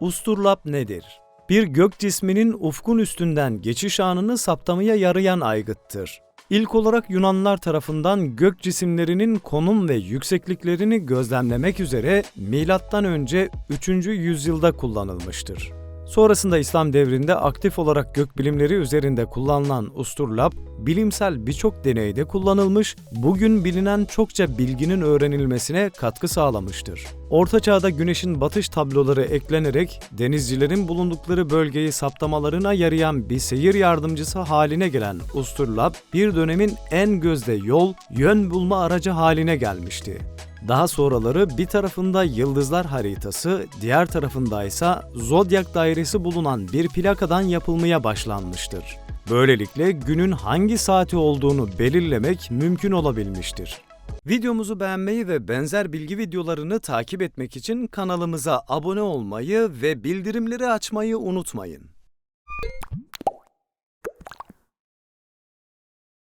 Usturlap nedir? Bir gök cisminin ufkun üstünden geçiş anını saptamaya yarayan aygıttır. İlk olarak Yunanlar tarafından gök cisimlerinin konum ve yüksekliklerini gözlemlemek üzere M.Ö. 3. yüzyılda kullanılmıştır. Sonrasında İslam devrinde aktif olarak gökbilimleri üzerinde kullanılan usturlap, bilimsel birçok deneyde kullanılmış, bugün bilinen çokça bilginin öğrenilmesine katkı sağlamıştır. Orta Çağ'da güneşin batış tabloları eklenerek denizcilerin bulundukları bölgeyi saptamalarına yarayan bir seyir yardımcısı haline gelen usturlap, bir dönemin en gözde yol, yön bulma aracı haline gelmişti. Daha sonraları bir tarafında yıldızlar haritası, diğer tarafında ise zodyak dairesi bulunan bir plakadan yapılmaya başlanmıştır. Böylelikle günün hangi saati olduğunu belirlemek mümkün olabilmiştir. Videomuzu beğenmeyi ve benzer bilgi videolarını takip etmek için kanalımıza abone olmayı ve bildirimleri açmayı unutmayın.